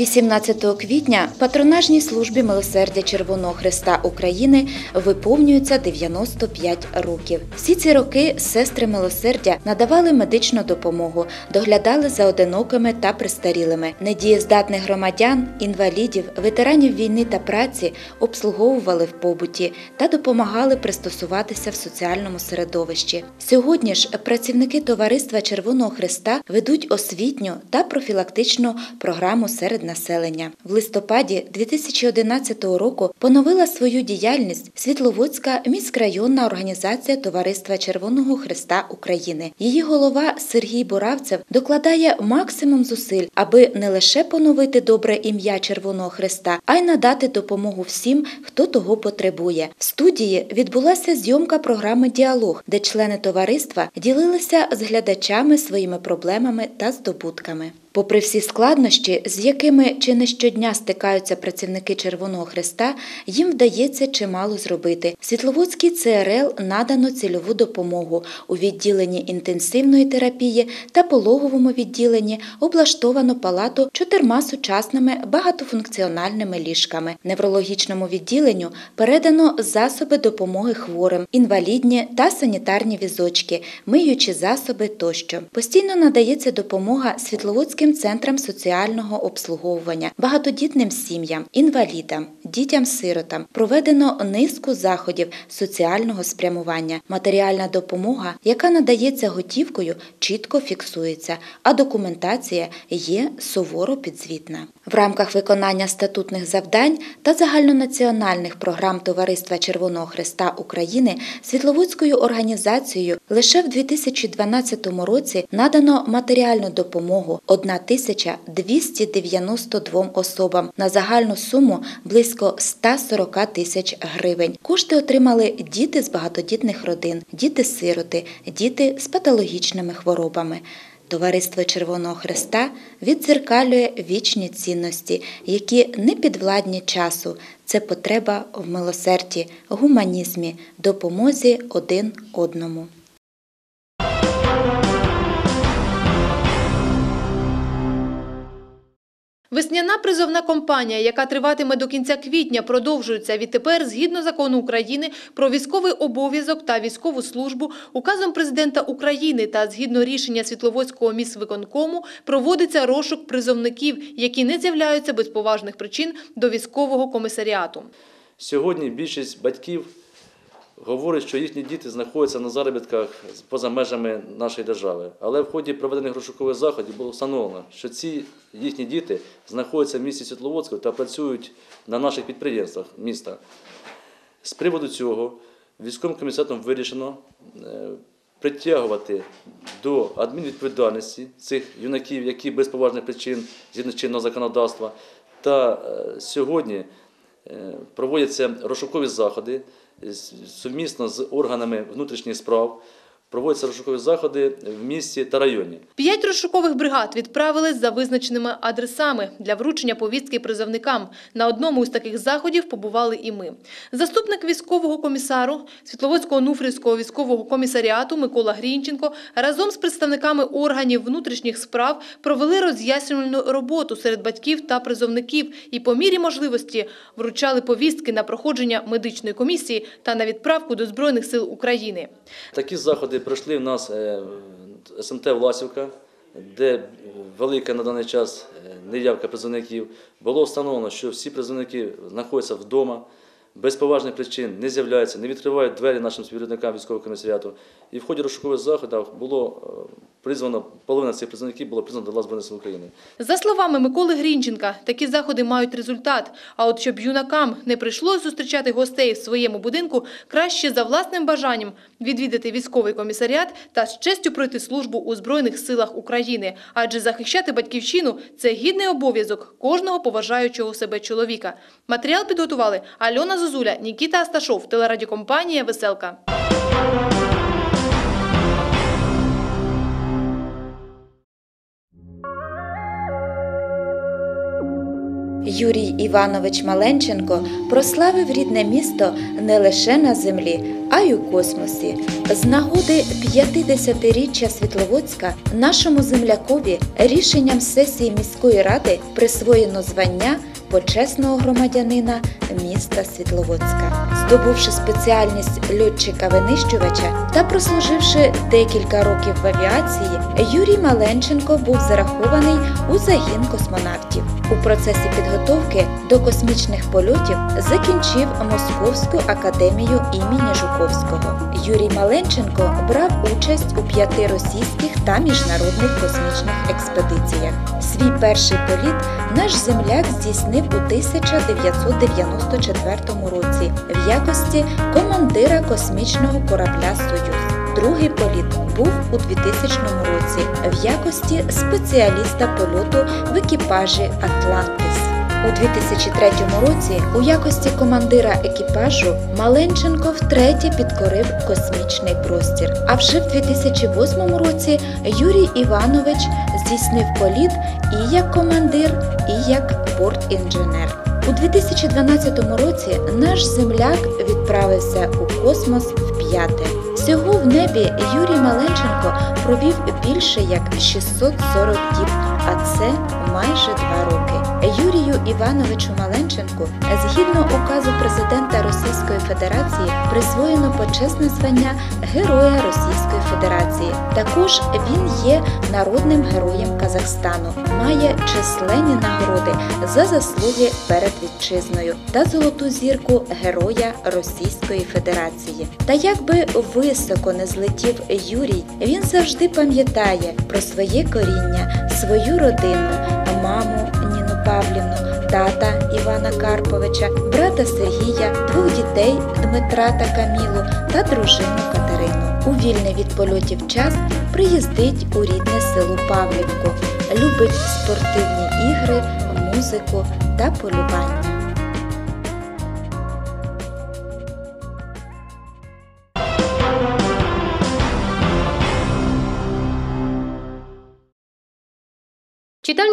18 квітня патронажній службі милосердя Червоного Христа України виповнюється 95 років. Всі ці роки сестри милосердя надавали медичну допомогу, доглядали за одинокими та престарілими, недієздатних громадян, інвалідів, ветеранів війни та праці обслуговували в побуті та допомагали пристосуватися в соціальному середовищі. Сьогодні ж працівники товариства Червоного Христа ведуть освітню та профілактичну програму серед населення. В листопаді 2011 року поновила свою діяльність Світловодська міськрайонна організація Товариства Червоного Христа України. Її голова Сергій Буравцев докладає максимум зусиль, аби не лише поновити добре ім'я Червоного Христа, а й надати допомогу всім, хто того потребує. В студії відбулася зйомка програми Діалог, де члени товариства ділилися з глядачами своїми проблемами та здобутками. Попри всі складнощі, з якими чи не щодня стикаються працівники Червоного Христа, їм вдається чимало зробити. Світловодській ЦРЛ надано цільову допомогу у відділенні інтенсивної терапії та пологовому відділенні облаштовано палату чотирма сучасними багатофункціональними ліжками. Неврологічному відділенню передано засоби допомоги хворим, інвалідні та санітарні візочки, миючі засоби тощо. Постійно надається допомога Світловодській Українським центрам соціального обслуговування, багатодітним сім'ям, інвалідам, дітям-сиротам проведено низку заходів соціального спрямування. Матеріальна допомога, яка надається готівкою, чітко фіксується, а документація є суворо підзвітна. В рамках виконання статутних завдань та загальнонаціональних програм Товариства Червоного Христа України Світловодською організацією лише в 2012 році надано матеріальну допомогу 1292 особам на загальну суму близько 140 тисяч гривень. Кошти отримали діти з багатодітних родин, діти-сироти, діти з патологічними хворобами. Товариство Червоного Христа віддзеркалює вічні цінності, які не підвладні часу. Це потреба в милосерді, гуманізмі, допомозі один одному. Весняна призовна кампанія, яка триватиме до кінця квітня, продовжується відтепер згідно закону України про військовий обов'язок та військову службу указом президента України та згідно рішення Світловодського міськвиконкому проводиться розшук призовників, які не з'являються без поважних причин до військового комісаріату. Сьогодні більшість батьків говорить, що їхні діти знаходяться на заробітках поза межами нашої держави. Але в ході проведених розшукових заходів було встановлено, що ці їхні діти знаходяться в місті Світловодську та працюють на наших підприємствах міста. З приводу цього військовим комісаром вирішено е, притягувати до адмінвідповідальності цих юнаків, які без поважних причин згідно чинного законодавства. Та е, сьогодні е, проводяться розшукові заходи сумісно з органами внутрішніх справ проводяться розшукові заходи в місті та районі. П'ять розшукових бригад відправили за визначеними адресами для вручення повістки призовникам. На одному із таких заходів побували і ми. Заступник військового комісару Світловодського Нуфрівського військового комісаріату Микола Грінченко разом з представниками органів внутрішніх справ провели роз'яснювальну роботу серед батьків та призовників і по мірі можливості вручали повістки на проходження медичної комісії та на відправку до збройних сил України. Такі заходи пройшли в нас е, СМТ Власівка, де велика на даний час е, неявка призовників. Було встановлено, що всі призовники знаходяться вдома, без поважних причин не з'являються, не відкривають двері нашим співробітникам військового комісаріату. І в ході розшукових заходів було е, призвано половина цих призовників було призвано до лаз Збройних України. За словами Миколи Грінченка, такі заходи мають результат. А от щоб юнакам не прийшлось зустрічати гостей в своєму будинку, краще за власним бажанням відвідати військовий комісаріат та з честю пройти службу у збройних силах України, адже захищати батьківщину це гідний обов'язок кожного поважаючого себе чоловіка. Матеріал підготували Альона Зозуля, Нікіта Асташов, телерадіокомпанія Веселка. Юрій Іванович Маленченко прославив рідне місто не лише на землі, а й у космосі. З нагоди 50-річчя Світловодська нашому землякові рішенням сесії міської ради присвоєно звання почесного громадянина міста Світловодська. Здобувши спеціальність льотчика-винищувача та прослуживши декілька років в авіації, Юрій Маленченко був зарахований у загін космонавтів. У процесі підготовки до космічних польотів закінчив Московську академію імені Жуковського. Юрій Маленченко брав участь у п'яти російських та міжнародних космічних експедиціях. Свій перший політ наш земляк здійснив у 1994 році в якості командира космічного корабля Союз. Другий політ був у 2000 році в якості спеціаліста польоту в екіпажі Атлантис. У 2003 році у якості командира екіпажу Маленченко втретє підкорив космічний простір. А вже в 2008 році Юрій Іванович здійснив політ і як командир, і як бортінженер. У 2012 році наш земляк відправився у космос вп'яте. Всього в небі Юрій Маленченко провів більше як 640 діб, а це майже два роки. Юрію Івановичу Маленченку, згідно указу президента Російської Федерації, присвоєно почесне звання Героя Російської Федерації. Також він є народним героєм Казахстану, має численні нагороди за заслуги перед вітчизною та золоту зірку Героя Російської Федерації. Та якби високо не злетів Юрій, він завжди пам'ятає про своє коріння, свою родину, маму Павлівну, тата Івана Карповича, брата Сергія, двох дітей Дмитра та Камілу та дружину Катерину. У вільний від польотів час приїздить у рідне село Павлівку, любить спортивні ігри, музику та полювання.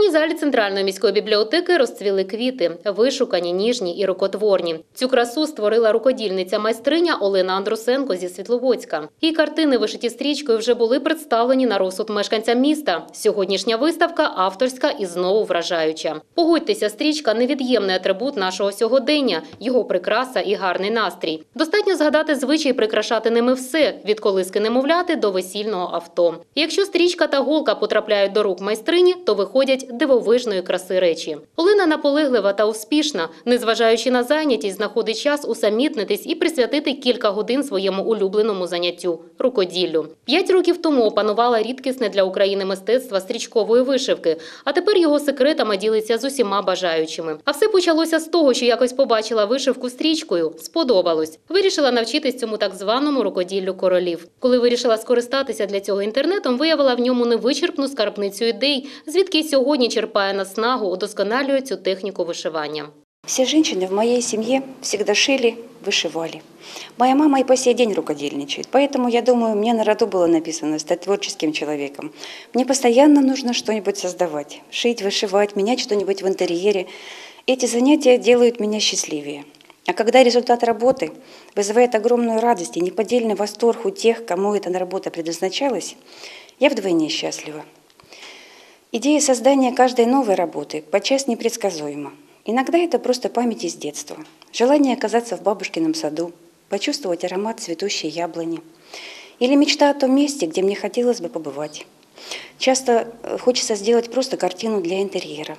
В залі Центральної міської бібліотеки розцвіли квіти, вишукані, ніжні і рукотворні. Цю красу створила рукодільниця майстриня Олена Андрусенко зі Світловодська. Її картини, вишиті стрічкою, вже були представлені на розсуд мешканцям міста. Сьогоднішня виставка авторська і знову вражаюча. Погодьтеся, стрічка невід'ємний атрибут нашого сьогодення, його прикраса і гарний настрій. Достатньо згадати звичай прикрашати ними все від колиски немовляти до весільного авто. Якщо стрічка та голка потрапляють до рук майстрині, то виходять дивовижної краси речі. Олена наполеглива та успішна, незважаючи на зайнятість, знаходить час усамітнитись і присвятити кілька годин своєму улюбленому заняттю рукоділлю. П'ять років тому опанувала рідкісне для України мистецтва стрічкової вишивки, а тепер його секретами ділиться з усіма бажаючими. А все почалося з того, що якось побачила вишивку стрічкою. Сподобалось. Вирішила навчитись цьому так званому рукоділлю королів. Коли вирішила скористатися для цього інтернетом, виявила в ньому невичерпну скарбницю ідей, звідки й сьогодні черпає наснагу, удосконалює цю техніку вишивання. Все женщины в моей семье всегда шили, вышивали. Моя мама и по сей день рукодельничает, поэтому, я думаю, мне на роду было написано стать творческим человеком. Мне постоянно нужно что-нибудь создавать, шить, вышивать, менять что-нибудь в интерьере. Эти занятия делают меня счастливее. А когда результат работы вызывает огромную радость и неподдельный восторг у тех, кому эта работа предназначалась, я вдвойне счастлива. Идея создания каждой новой работы подчас непредсказуема. Иногда это просто память из детства. Желание оказаться в бабушкином саду, почувствовать аромат цветущей яблони. Или мечта о том месте, где мне хотелось бы побывать. Часто э, хочется сделать просто картину для интерьера.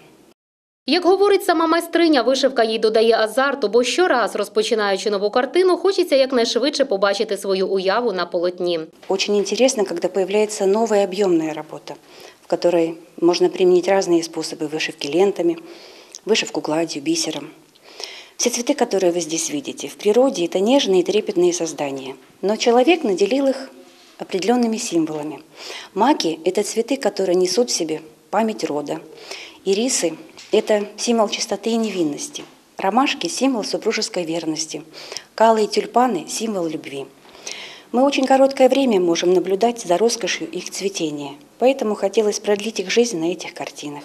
Як говорить сама майстриня, вишивка їй додає азарту, бо щораз, розпочинаючи нову картину, хочеться якнайшвидше побачити свою уяву на полотні. Очень интересно, когда появляется новая объемная работа, которой можно применить разные способы вышивки лентами, вышивку гладью, бисером. Все цветы, которые вы здесь видите, в природе это нежные и трепетные создания. Но человек наделил их определенными символами. Маки – это цветы, которые несут в себе память рода. Ирисы – это символ чистоты и невинности. Ромашки – символ супружеской верности. Калы и тюльпаны – символ любви. Мы очень короткое время можем наблюдать за роскошью их цветения, поэтому хотелось продлить их жизнь на этих картинах.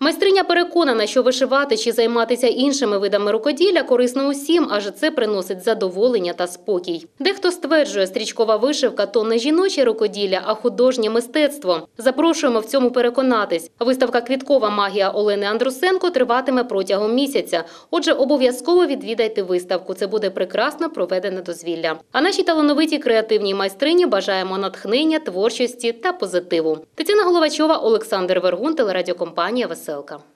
Майстриня переконана, що вишивати чи займатися іншими видами рукоділля корисно усім, адже це приносить задоволення та спокій. Дехто стверджує, стрічкова вишивка то не жіноче рукоділля, а художнє мистецтво. Запрошуємо в цьому переконатись. Виставка Квіткова магія Олени Андрусенко триватиме протягом місяця. Отже, обов'язково відвідайте виставку. Це буде прекрасно проведене дозвілля. А нашій талановитій креативній майстрині бажаємо натхнення, творчості та позитиву. Тетяна Головачова, Олександр Вергун, телерадіокомпанія Веселка.